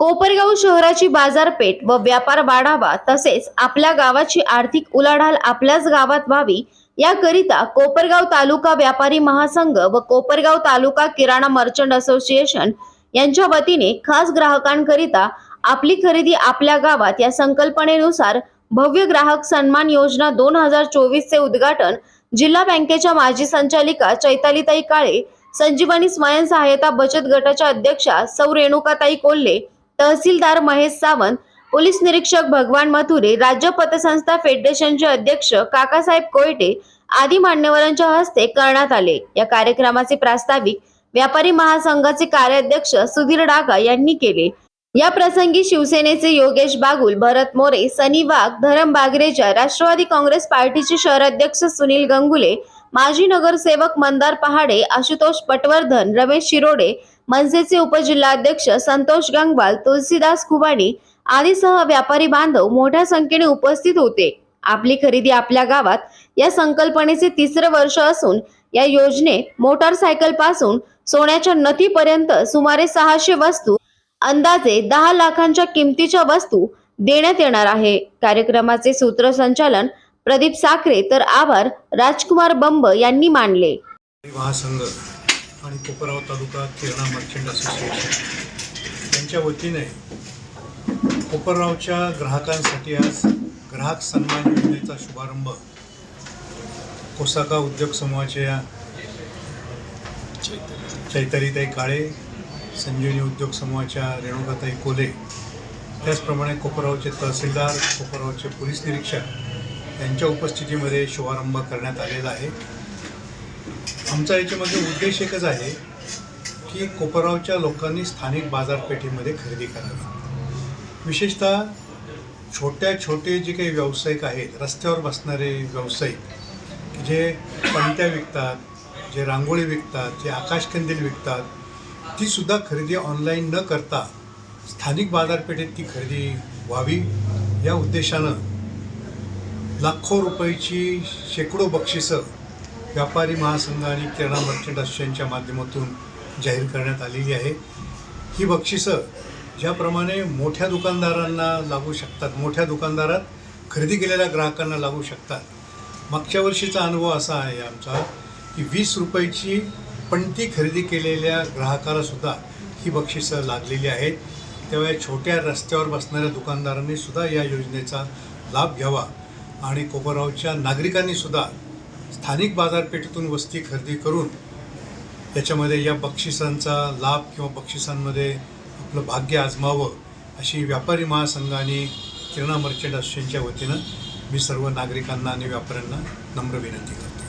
कोपरगाव शहराची बाजारपेठ व व्यापार वाढावा तसेच आपल्या गावाची आर्थिक उलाढाल आपल्याच गावात व्हावी याकरिता कोपरगाव तालुका व्यापारी महासंघ व कोपरगाव तालुका किराणा मर्चंट असोसिएशन यांच्या वतीने खास ग्राहकांकरिता आपली खरेदी आपल्या गावात या संकल्पनेनुसार भव्य ग्राहक सन्मान योजना दोन हजार चोवीस चे उद्घाटन जिल्हा बँकेच्या माजी संचालिका चैतालीताई काळे संजीवनी स्वयं सहायता बचत गटाच्या अध्यक्षा सौ रेणुकाताई कोल्हे तहसीलदार महेश सावंत पोलीस निरीक्षक भगवान मथुरे राज्य पतसंस्था फेडरेशनचे अध्यक्ष काकासाहेब कोयटे आदी मान्यवरांच्या हस्ते करण्यात आले. या कार्यक्रमाचे प्रास्ताविक व्यापारी महासंघाचे कार्याध्यक्ष सुधीर डागा यांनी केले. या प्रसंगी शिवसेनेचे योगेश बागुल भरत मोरे सनी वाघ धरम बागरेजा राष्ट्रवादी काँग्रेस पार्टीचे शहराध्यक्ष सुनील गंगुले माजी नगरसेवक मंदार पहाडे आशुतोष पटवर्धन रमेश शिरोडे मनसेचे उपजिल्हाध्यक्ष संतोष गंगवाल तुलसीदास खुबाणी आदीसह व्यापारी बांधव मोठ्या संख्येने उपस्थित होते. आपली खरेदी आपल्या गावात या संकल्पनेचे तिसरे वर्ष असून या योजनेत मोटारसायकलपासून सोन्याच्या नथीपर्यंत सुमारे सहाशे वस्तू अंदाजे दहा लाखांच्या किमतीच्या वस्तू देण्यात येणार आहे. कार्यक्रमाचे सूत्रसंचालन प्रदीप साखरे तर आभार राजकुमार बंब यांनी मानले. महासंघ आणि कोपराव तालुका किरणा मर्चंट असोसिएशन यांच्या वतीने कोपरगावच्या ग्राहकांसाठी आज ग्राहक सन्मान योजनेचा शुभारंभ कोसाका उद्योग समूहाच्या चैतरीताई काळे संजीवनी उद्योग समूहाच्या रेणुकाताई कोले त्याचप्रमाणे कोपरावचे तहसीलदार कोपरावचे पोलीस निरीक्षक यांच्या उपस्थितीमध्ये शुभारंभ करण्यात आलेला आहे. आमचा याच्यामध्ये उद्देश एकच आहे की कोपरावच्या लोकांनी स्थानिक बाजारपेठेमध्ये खरेदी करावी. विशेषतः छोट्या छोटे जे काही व्यावसायिक आहेत रस्त्यावर बसणारे व्यावसायिक की जे पणत्या विकतात जे रांगोळी विकतात जे आकाशकंदील विकतात तीसुद्धा खरेदी ऑनलाईन न करता स्थानिक बाजारपेठेत ती खरेदी व्हावी या उद्देशानं लाखो रुपयाची शेकडो बक्षिसं व्यापारी महासंघ आणि किराणा मर्चंट असोसिएशनच्या माध्यमातून जाहीर करण्यात आलेली आहे. ही बक्षिसं ज्याप्रमाणे मोठ्या दुकानदारांना लागू शकतात मोठ्या दुकानदारात खरेदी केलेल्या ग्राहकांना लागू शकतात. मागच्या वर्षीचा अनुभव असा आहे आमचा की वीस रुपयाची पणती खरेदी केलेल्या ग्राहकालासुद्धा ही बक्षिसं लागलेली आहेत. तेव्हा या छोट्या रस्त्यावर बसणाऱ्या दुकानदारांनी सुद्धा या योजनेचा लाभ घ्यावा. आणि कोपरावच्या नागरिकांनी सुद्धा स्थानिक बाजारपेठेतून वस्ती खरेदी करून त्याच्यामध्ये या बक्षिसांचा लाभ किंवा बक्षिसांमध्ये आपलं भाग्य आजमावं अशी व्यापारी महासंघाने आणि किराणा मर्चंट असोसिएशनच्या वतीनं मी सर्व नागरिकांना आणि व्यापाऱ्यांना नम्र विनंती करतो.